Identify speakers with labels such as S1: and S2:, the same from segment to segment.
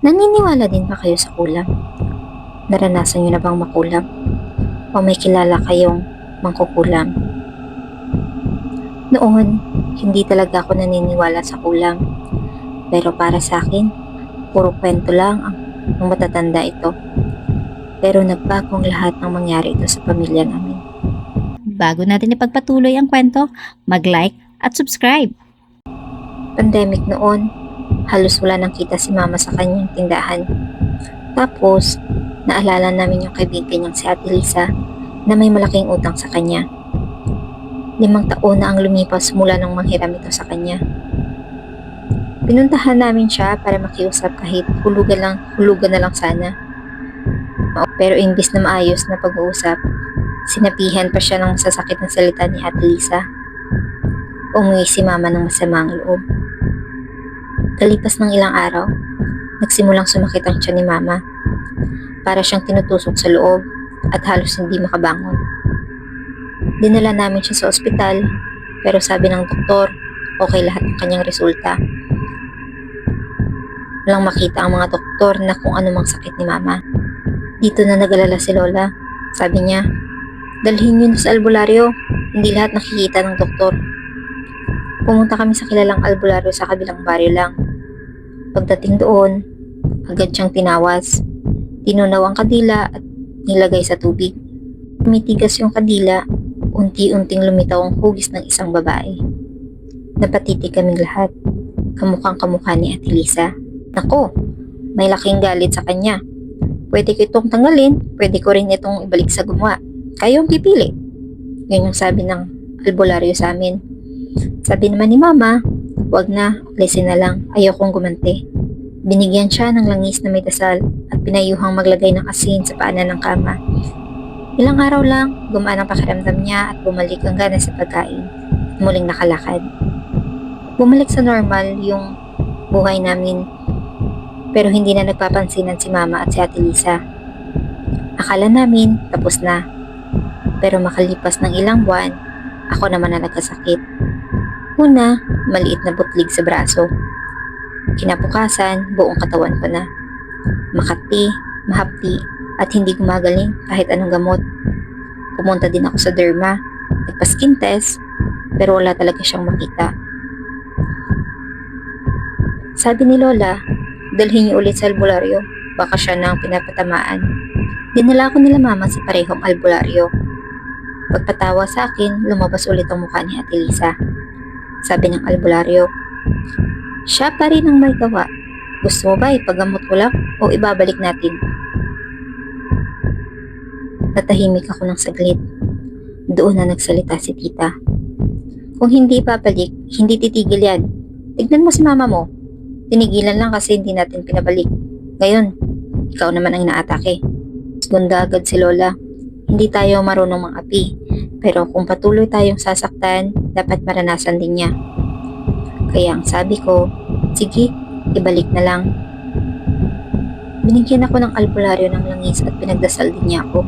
S1: Naniniwala din ba kayo sa kulam? Naranasan niyo na bang makulam? O may kilala kayong mangkukulam? Noon, hindi talaga ako naniniwala sa kulam. Pero para sa akin, puro kwento lang ang, ang matatanda ito. Pero nagbagong lahat ng mangyari ito sa pamilya namin.
S2: Bago natin ipagpatuloy ang kwento, mag-like at subscribe.
S1: Pandemic noon, halos wala nang kita si mama sa kanyang tindahan. Tapos, naalala namin yung kaibigan niyang si Ate Lisa na may malaking utang sa kanya. Limang taon na ang lumipas mula nang manghiram ito sa kanya. Pinuntahan namin siya para makiusap kahit hulugan lang, hulugan na lang sana. Pero imbis na maayos na pag-uusap, sinapihan pa siya ng masasakit na salita ni Ate Lisa. Umuwi si mama ng masamang loob. Kalipas ng ilang araw, nagsimulang sumakit ang tiyan ni mama. Para siyang tinutusok sa loob at halos hindi makabangon. Dinala namin siya sa ospital pero sabi ng doktor, okay lahat ng kanyang resulta. Walang makita ang mga doktor na kung anumang sakit ni mama. Dito na nag-alala si Lola. Sabi niya, dalhin niyo sa albularyo. Hindi lahat nakikita ng doktor. Pumunta kami sa kilalang albularyo sa kabilang baryo lang. Pagdating doon, agad siyang tinawas. Tinunaw ang kadila at nilagay sa tubig. Tumitigas yung kadila, unti-unting lumitaw ang hugis ng isang babae. Napatitig kaming lahat. Kamukhang kamukha ni Ate Lisa. Nako, may laking galit sa kanya. Pwede ko itong tanggalin, pwede ko rin itong ibalik sa gumawa. Kayo ang pipili. Yun yung sabi ng albularyo sa amin. Sabi naman ni Mama, wag na, alisin na lang, ayaw kong gumanti. Binigyan siya ng langis na may dasal at pinayuhang maglagay ng asin sa paanan ng kama. Ilang araw lang, gumaan ang pakiramdam niya at bumalik ang gana sa pagkain muling nakalakad. Bumalik sa normal yung buhay namin pero hindi na nagpapansinan si Mama at si Ate Lisa. Akala namin tapos na. Pero makalipas ng ilang buwan, ako naman na nagkasakit. Una, maliit na butlig sa braso. Kinabukasan, buong katawan ko na. Makati, mahapti, at hindi gumagaling kahit anong gamot. Pumunta din ako sa derma, nagpa-skin test, pero wala talaga siyang makita. Sabi ni Lola, dalhin niyo ulit sa albularyo, baka siya na ang pinapatamaan. Dinala ko nila mama sa parehong albularyo. Pagpatawa sa akin, lumabas ulit ang mukha ni Ate Lisa. Sabi ng albularyo, siya pa rin ang may gawa. Gusto mo ba ipagamot ko lang o ibabalik natin? Natahimik ako ng saglit. Doon na nagsalita si tita. Kung hindi babalik, hindi titigil yan. Tignan mo si mama mo. Tinigilan lang kasi hindi natin pinabalik. Ngayon, ikaw naman ang inaatake. Gunda agad si Lola. Hindi tayo marunong mangapi. Pero kung patuloy tayong sasaktan, dapat maranasan din niya. Kaya ang sabi ko, sige, ibalik na lang. Binigyan ako ng albularyo ng langis at pinagdasal din niya ako.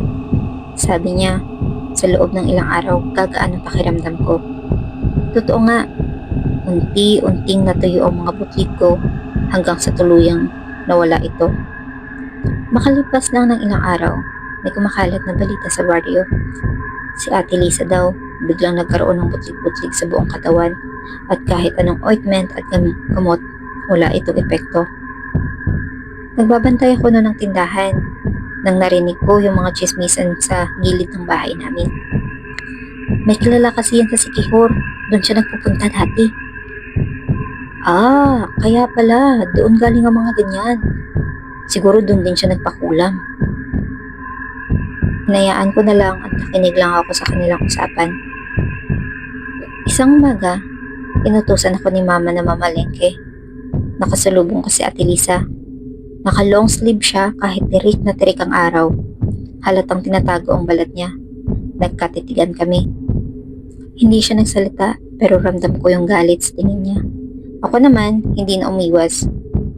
S1: Sabi niya, sa loob ng ilang araw, gagaan ang pakiramdam ko. Totoo nga, unti-unting natuyo ang mga butlig ko hanggang sa tuluyang nawala ito. Makalipas lang ng ilang araw, may kumakalat na balita sa baryo. Si Ate Lisa daw, biglang nagkaroon ng butlig-butlig sa buong katawan at kahit anong ointment at gam- gamot, wala itong epekto. Nagbabantay ako noon ng tindahan nang narinig ko yung mga chismisan sa gilid ng bahay namin. May kilala kasi yan sa Sikihor, doon siya nagpupunta dati. Ah, kaya pala, doon galing ang mga ganyan. Siguro doon din siya nagpakulam. Hinayaan ko na lang at nakinig lang ako sa kanilang usapan. Isang umaga, inutusan ako ni mama na mamalengke. Nakasalubong ko si Ate Lisa. Naka long sleeve siya kahit tirik na tirik ang araw. Halatang tinatago ang balat niya. Nagkatitigan kami. Hindi siya nagsalita pero ramdam ko yung galit sa tingin niya. Ako naman, hindi na umiwas.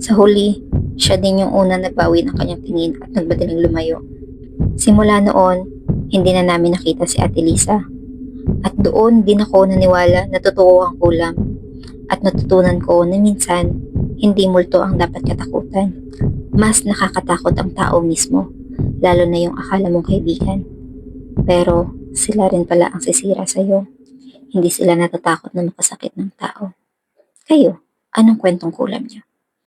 S1: Sa huli, siya din yung una nagbawi ng kanyang tingin at nagbadaling lumayo. Simula noon, hindi na namin nakita si Ate Lisa. At doon din ako naniwala na totoo ang kulam. At natutunan ko na minsan, hindi multo ang dapat katakutan. mas nakakatakot ang tao mismo, lalo na yung akala mong kaibigan. Pero sila rin pala ang sisira sa'yo. Hindi sila natatakot na makasakit ng tao. Kayo, anong kwentong kulam niyo?